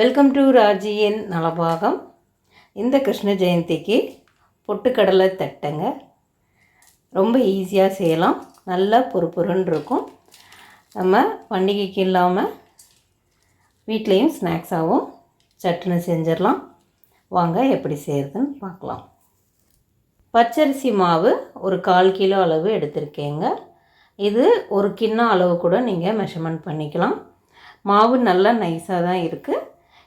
Welcome to ராஜியின் Nalabagam இந்த கிருஷ்ண ஜெயந்திக்கு பொட்டுக்கடலை தட்டைங்க. ரொம்ப ஈஸியாக செய்யலாம். நல்லா பொறுப்பொருன்னு இருக்கும். நம்ம பண்டிகைக்கு இல்லாமல் வீட்லேயும் ஸ்நாக்ஸாகவும் சட்டுன்னு செஞ்சிடலாம். வாங்க எப்படி செய்கிறதுன்னு பார்க்கலாம். பச்சரிசி மாவு ஒரு கால் கிலோ அளவு எடுத்திருக்கேங்க. இது ஒரு கிண்ணம் அளவு கூட நீங்கள் மெஷர்மெண்ட் பண்ணிக்கலாம். மாவு நல்லா நைஸாக தான் இருக்குது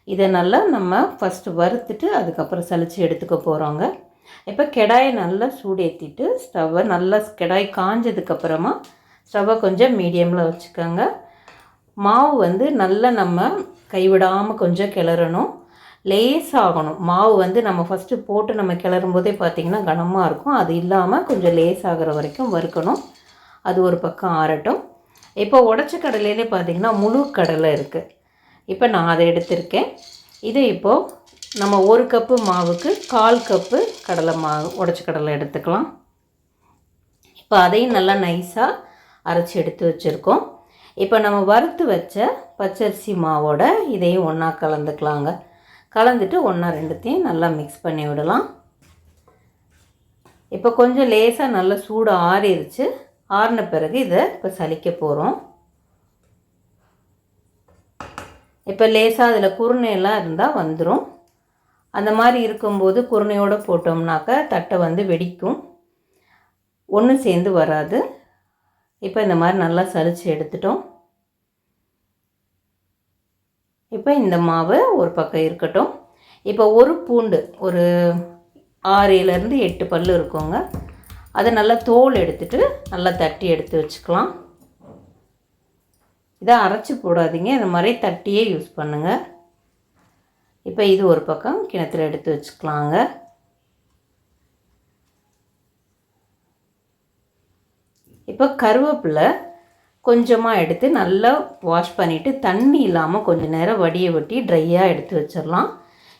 இதை நல்லா நம்ம ஃபஸ்ட்டு வறுத்துட்டு அதுக்கப்புறம் சலித்து எடுத்துக்க போகிறோங்க இப்போ கெடாயை நல்லா சூடேற்றிட்டு ஸ்டவ்வை நல்லா கெடாய் காஞ்சதுக்கப்புறமா ஸ்டவ்வை கொஞ்சம் மீடியமில் வச்சுக்கோங்க. மாவு வந்து நல்லா நம்ம கைவிடாமல் கொஞ்சம் கிளறணும். லேசாகணும் மாவு வந்து நம்ம ஃபஸ்ட்டு போட்டு நம்ம கிளறும் போதே பார்த்திங்கன்னா கனமாக இருக்கும். அது இல்லாமல் கொஞ்சம் லேஸ் ஆகிற வரைக்கும் வறுக்கணும். அது ஒரு பக்கம் ஆறட்டும். இப்போ உடச்ச கடலையிலே பார்த்திங்கன்னா முழு கடலை இருக்குது இப்போ நான் அதை எடுத்திருக்கேன். இது இப்போது நம்ம ஒரு கப்பு மாவுக்கு கால் கப்பு கடலை மாவு உடச்ச கடலை எடுத்துக்கலாம். இப்போ அதையும் நல்லா நைஸாக அரைச்சி எடுத்து வச்சுருக்கோம். இப்போ நம்ம வறுத்து வச்ச பச்சரிசி மாவோட இதையும் ஒன்றா கலந்துக்கலாங்க. கலந்துட்டு ஒன்றா ரெண்டுத்தையும் நல்லா மிக்ஸ் பண்ணி விடலாம். இப்போ கொஞ்சம் லேசாக நல்லா சூடு ஆறிடுச்சு ஆறின பிறகு இதை இப்போ சலிக்க போகிறோம் இப்போ லேசாக அதில் குருணையெல்லாம் இருந்தால் வந்துடும் அந்த மாதிரி இருக்கும்போது குருணையோடு போட்டோம்னாக்கா தட்டை வந்து வெடிக்கும். ஒன்றும் சேர்ந்து வராது. இப்போ இந்த மாதிரி நல்லா சலித்து எடுத்துட்டோம். இப்போ இந்த மாவு ஒரு பக்கம் இருக்கட்டும். இப்போ ஒரு பூண்டு ஒரு ஆறுலேருந்து எட்டு பல் இருக்குங்க. அதை நல்லா தோல் எடுத்துட்டு நல்லா தட்டி எடுத்து வச்சுக்கலாம். இதை அரைச்சி போடாதீங்க. இந்த மாதிரி தட்டியே யூஸ் பண்ணுங்கள் இப்போ இது ஒரு பக்கம் கிணத்துல எடுத்து வச்சுக்கலாங்க. இப்போ கருவேப்பிலை கொஞ்சமாக எடுத்து நல்லா வாஷ் பண்ணிவிட்டு தண்ணி இல்லாமல் கொஞ்சம் நேரம் வடியை வெட்டி ட்ரையாக எடுத்து வச்சிடலாம்.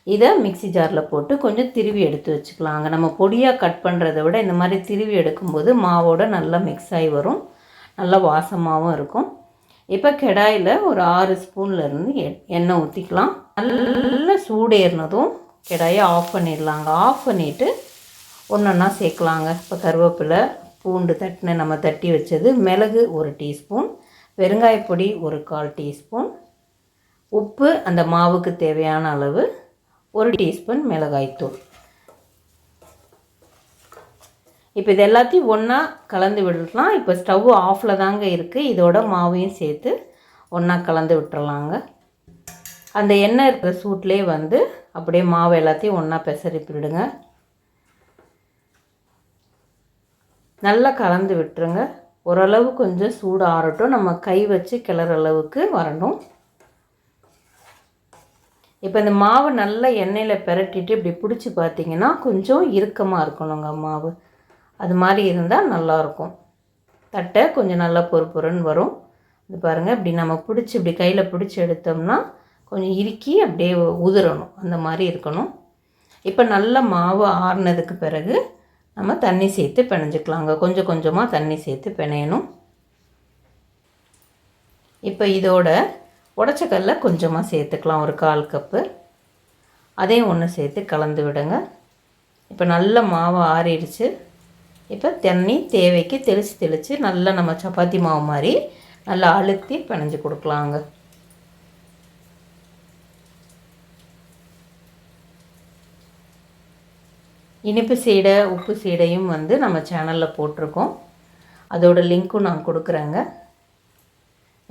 இதை மிக்சி ஜாரில் போட்டு கொஞ்சம் திருவி எடுத்து வச்சுக்கலாங்க. நம்ம பொடியாக கட் பண்ணுறத விட இந்த மாதிரி திருவி எடுக்கும்போது மாவோட நல்லா மிக்ஸ் ஆகி வரும். நல்லா வாசமாகவும் இருக்கும். இப்போ கெடாயில் ஒரு ஆறு ஸ்பூன்லேருந்து எண்ணெய் ஊற்றிக்கலாம் நல்லா சூடேறினதும் கெடாயை ஆஃப் பண்ணிடலாங்க. ஆஃப் பண்ணிவிட்டு ஒன்றொன்னா சேர்க்கலாங்க. இப்போ கருவேப்பிலை பூண்டு தட்டின நம்ம தட்டி வச்சது மிளகு ஒரு டீஸ்பூன் பெருங்காயப்பொடி ஒரு கால் டீஸ்பூன் உப்பு அந்த மாவுக்கு தேவையான அளவு ஒரு டீஸ்பூன் மிளகாய்த்தூள். இப்போ இது எல்லாத்தையும் ஒன்றா கலந்து விடலாம். இப்போ ஸ்டவ் ஆஃபில் தாங்க இருக்குது இதோட மாவையும் சேர்த்து ஒன்றா கலந்து விட்டுறலாங்க. அந்த எண்ணெய் இருக்கிற சூட்லேயே வந்து அப்படியே மாவு எல்லாத்தையும் ஒன்றா பெசரிப்பிடுங்க நல்லா கலந்து விட்டுருங்க. ஓரளவு கொஞ்சம் சூடு ஆறட்டும். நம்ம கை வச்சு கிளற அளவுக்கு வரணும். இப்போ இந்த மாவு நல்லா எண்ணெயில் பெரட்டிட்டு இப்படி பிடிச்சி பார்த்தீங்கன்னா கொஞ்சம் இறுக்கமாக இருக்கணுங்க மாவு. அது மாதிரி இருந்தால் நல்லாயிருக்கும் தட்டை கொஞ்சம் நல்லா பொறுப்புறன்னு வரும். இது பாருங்கள் இப்படி நம்ம பிடிச்சி இப்படி கையில் பிடிச்சி எடுத்தோம்னா கொஞ்சம் இறுக்கி அப்படியே உதிரணும். அந்த மாதிரி இருக்கணும். இப்போ நல்ல மாவு ஆறுனதுக்கு பிறகு நம்ம தண்ணி சேர்த்து பிணைஞ்சிக்கலாங்க. கொஞ்சம் கொஞ்சமாக தண்ணி சேர்த்து பிணையணும். இப்போ இதோட உடச்சக்கல்ல கொஞ்சமாக சேர்த்துக்கலாம். ஒரு கால் கப்பு. அதையும் ஒன்று சேர்த்து கலந்து விடுங்க. இப்போ நல்ல மாவு ஆறிடுச்சு. இப்போ தண்ணி தேவைக்கு தெளித்து தெளித்து நல்லா நம்ம சப்பாத்தி மாவு மாதிரி நல்லா அழுத்தி பிணைஞ்சு கொடுக்கலாங்க. இனிப்பு சீடை உப்பு சீடையும் வந்து நம்ம சேனலில் போட்டிருக்கோம். அதோட லிங்க்கும் நான் கொடுக்குறேங்க.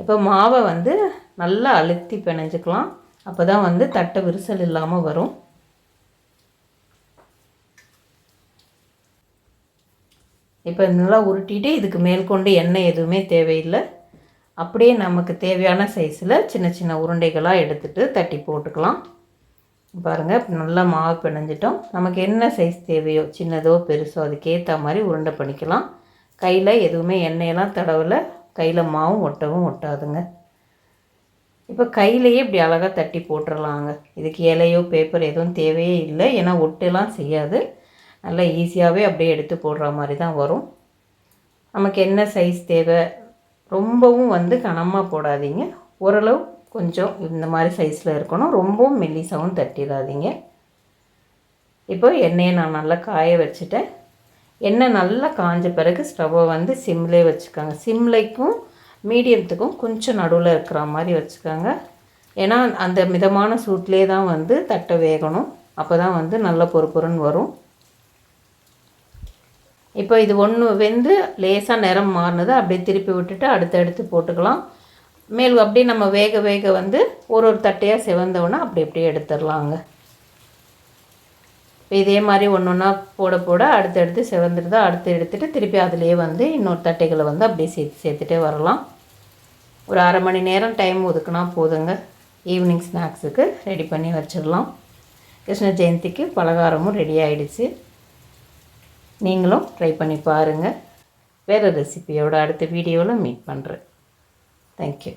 இப்போ மாவை வந்து நல்லா அழுத்தி பிணைஞ்சிக்கலாம். அப்போ தான் வந்து தட்டை விரிசல் இல்லாமல் வரும். இப்போ நல்லா உருட்டிட்டு இதுக்கு மேற்கொண்டு எண்ணெய் எதுவுமே தேவையில்லை. அப்படியே நமக்கு தேவையான சைஸில் சின்ன சின்ன உருண்டைகளாக எடுத்துகிட்டு தட்டி போட்டுக்கலாம். பாருங்கள் நல்லா மாவு பிணைஞ்சிட்டோம். நமக்கு என்ன சைஸ் தேவையோ சின்னதோ பெருசோ அதுக்கேற்ற மாதிரி உருண்டை பண்ணிக்கலாம். கையில் எதுவுமே எண்ணெயெல்லாம் தடவலை கையில் மாவும் ஒட்டவும் ஒட்டாதுங்க. இப்போ கையிலையே இப்படி அழகாக தட்டி போட்டுடலாங்க இதுக்கு இலையோ பேப்பர் எதுவும் தேவையே இல்லை. ஏன்னா ஒட்டெல்லாம் செய்யாது. நல்லா ஈஸியாகவே அப்படியே எடுத்து போடுற மாதிரி தான் வரும். நமக்கு என்ன சைஸ் தேவை? ரொம்பவும் வந்து கனமாக போடாதீங்க. ஓரளவு கொஞ்சம் இந்த மாதிரி சைஸில் இருக்கணும். ரொம்பவும் மெல்லிசாகவும் தட்டிடாதீங்க. இப்போ எண்ணெயை நான் நல்லா காய வச்சுட்டேன். எண்ணெய் நல்லா காஞ்ச பிறகு ஸ்டவ்வை வந்து சிம்லே வச்சுக்கோங்க. சிம்லைக்கும் மீடியத்துக்கும் கொஞ்சம் நடுவில் இருக்கிற மாதிரி வச்சுக்கோங்க. ஏன்னா அந்த மிதமான சூட்லேயே தான் வந்து தட்டை வேகணும். அப்போ தான் வந்து நல்ல பொறுப்பொருன்னு வரும். இப்போ இது ஒன்று வெந்து லேசாக நிறம் மாறினது அப்படியே திருப்பி விட்டுட்டு அடுத்தடுத்து போட்டுக்கலாம். மேல் அப்படியே நம்ம வேக வேக வந்து ஒரு ஒரு தட்டையாக செவந்தோன்னா அப்படி அப்படியே எடுத்துடலாங்க. இப்போ இதே மாதிரி ஒன்று ஒன்றா போட போட அடுத்தடுத்து செவந்துட்டு அடுத்து எடுத்துகிட்டு திருப்பி அதிலே வந்து இன்னொரு தட்டைகளை வந்து அப்படியே சேர்த்து சேர்த்துட்டே வரலாம். ஒரு அரை மணி நேரம் டைம் ஒதுக்குனா போதுங்க. ஈவினிங் ஸ்நாக்ஸுக்கு ரெடி பண்ணி வச்சிடலாம். கிருஷ்ண ஜெயந்திக்கு பலகாரமும் ரெடி ஆகிடுச்சு நீங்களும் ட்ரை பண்ணி பாருங்கள் வேறு ரெசிபியோட அடுத்த வீடியோவில் மீட் பண்ணுறேன் தேங்க்யூ